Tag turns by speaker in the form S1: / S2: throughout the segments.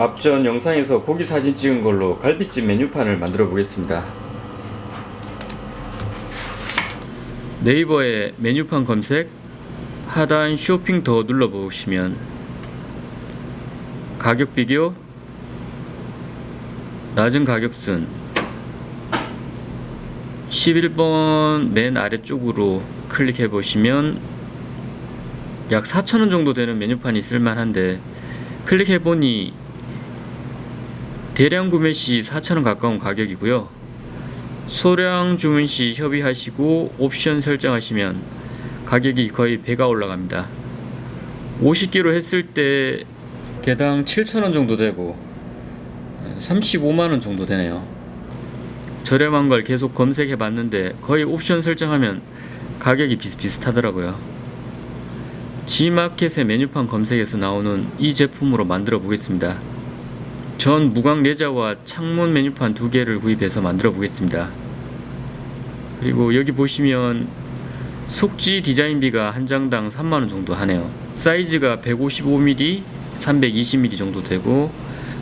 S1: 앞전 영상에서 고기 사진 찍은 걸로 갈비찜 메뉴판을 만들어 보겠습니다. 네이버에 메뉴판 검색 하단 쇼핑 더 눌러보시면 가격 비교 낮은 가격순 11번 맨 아래쪽으로 클릭해 보시면 약 4,000원 정도 되는 메뉴판이 있을 만한데 클릭해 보니 대량 구매 시 4,000원 가까운 가격이고요. 소량 주문 시 협의하시고 옵션 설정하시면 가격이 거의 배가 올라갑니다. 50kg 했을 때 개당 7,000원 정도 되고 35만원 정도 되네요. 저렴한 걸 계속 검색해 봤는데 거의 옵션 설정하면 가격이 비슷비슷하더라고요. G마켓의 메뉴판 검색에서 나오는 이 제품으로 만들어 보겠습니다. 전 무광 레자와 창문 메뉴판 두 개를 구입해서 만들어 보겠습니다. 그리고 여기 보시면 속지 디자인비가 한 장당 3만원 정도 하네요. 사이즈가 155mm, 320mm 정도 되고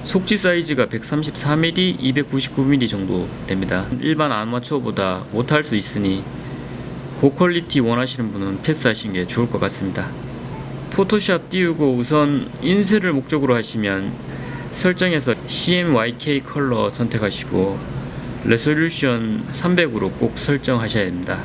S1: 속지 사이즈가 134mm, 299mm 정도 됩니다. 일반 아마추어보다 못할 수 있으니 고퀄리티 원하시는 분은 패스하시는 게 좋을 것 같습니다. 포토샵 띄우고 우선 인쇄를 목적으로 하시면 설정에서 CMYK 컬러 선택하시고 레솔루션 300으로 꼭 설정하셔야 됩니다.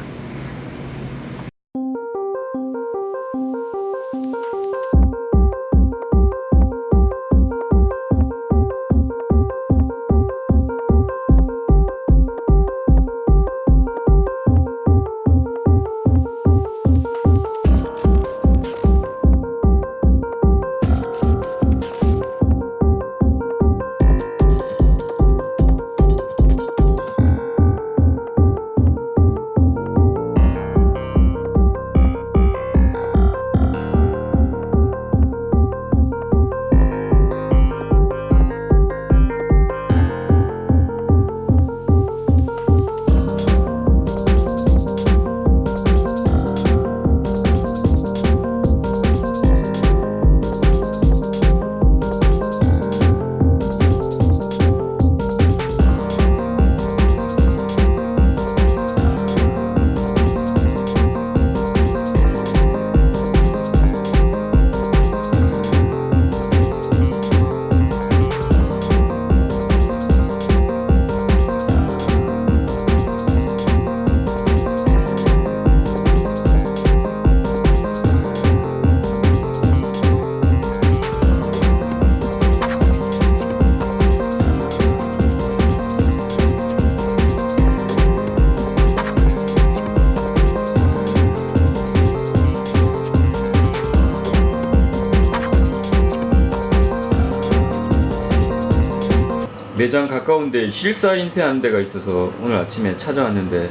S1: 매장 가까운데 실사 인쇄하는 데가 있어서 오늘 아침에 찾아왔는데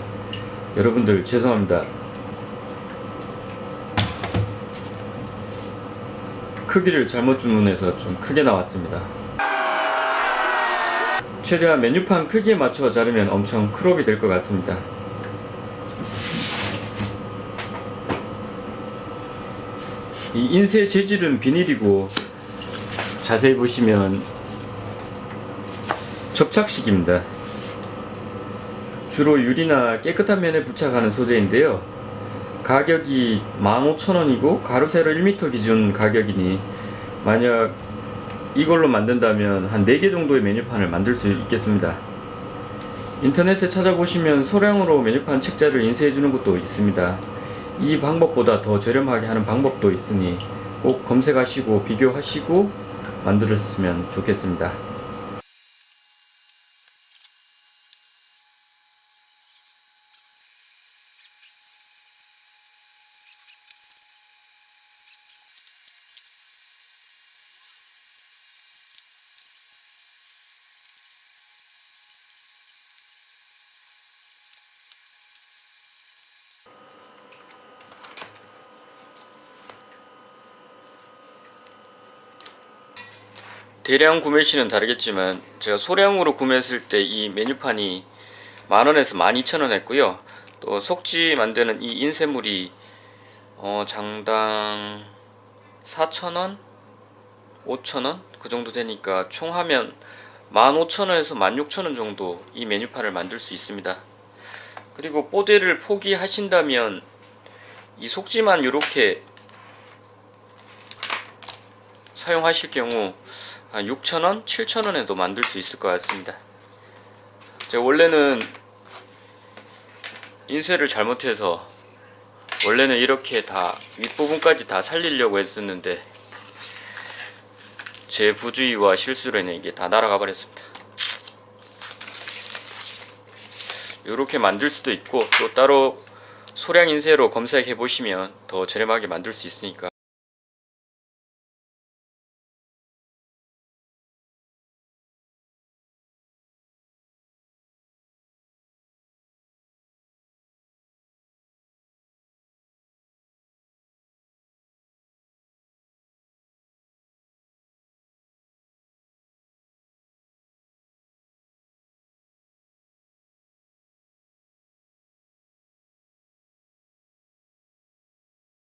S1: 여러분들 죄송합니다. 크기를 잘못 주문해서 좀 크게 나왔습니다. 최대한 메뉴판 크기에 맞춰 자르면 엄청 크롭이 될 것 같습니다. 이 인쇄 재질은 비닐이고 자세히 보시면 접착식입니다. 주로 유리나 깨끗한 면에 부착하는 소재인데요. 가격이 15,000원이고 가로 세로 1m 기준 가격이니 만약 이걸로 만든다면 한 4개 정도의 메뉴판을 만들 수 있겠습니다. 인터넷에 찾아보시면 소량으로 메뉴판 책자를 인쇄해 주는 것도 있습니다. 이 방법보다 더 저렴하게 하는 방법도 있으니 꼭 검색하시고 비교하시고 만들었으면 좋겠습니다. 대량 구매 시는 다르겠지만 제가 소량으로 구매했을 때 이 메뉴판이 만원에서 12,000원 했고요. 또 속지 만드는 이 인쇄물이 어, 장당 4,000원 5,000원 그 정도 되니까 총 하면 15,000원에서 16,000원 정도 이 메뉴판을 만들 수 있습니다. 그리고 뽀대를 포기하신다면 이 속지만 이렇게 사용하실 경우 한 6,000원, 7,000원에도 만들 수 있을 것 같습니다. 제가 원래는 인쇄를 잘못해서 원래는 이렇게 다 윗부분까지 다 살리려고 했었는데 제 부주의와 실수로 인해 이게 다 날아가 버렸습니다. 이렇게 만들 수도 있고 또 따로 소량 인쇄로 검색해 보시면 더 저렴하게 만들 수 있으니까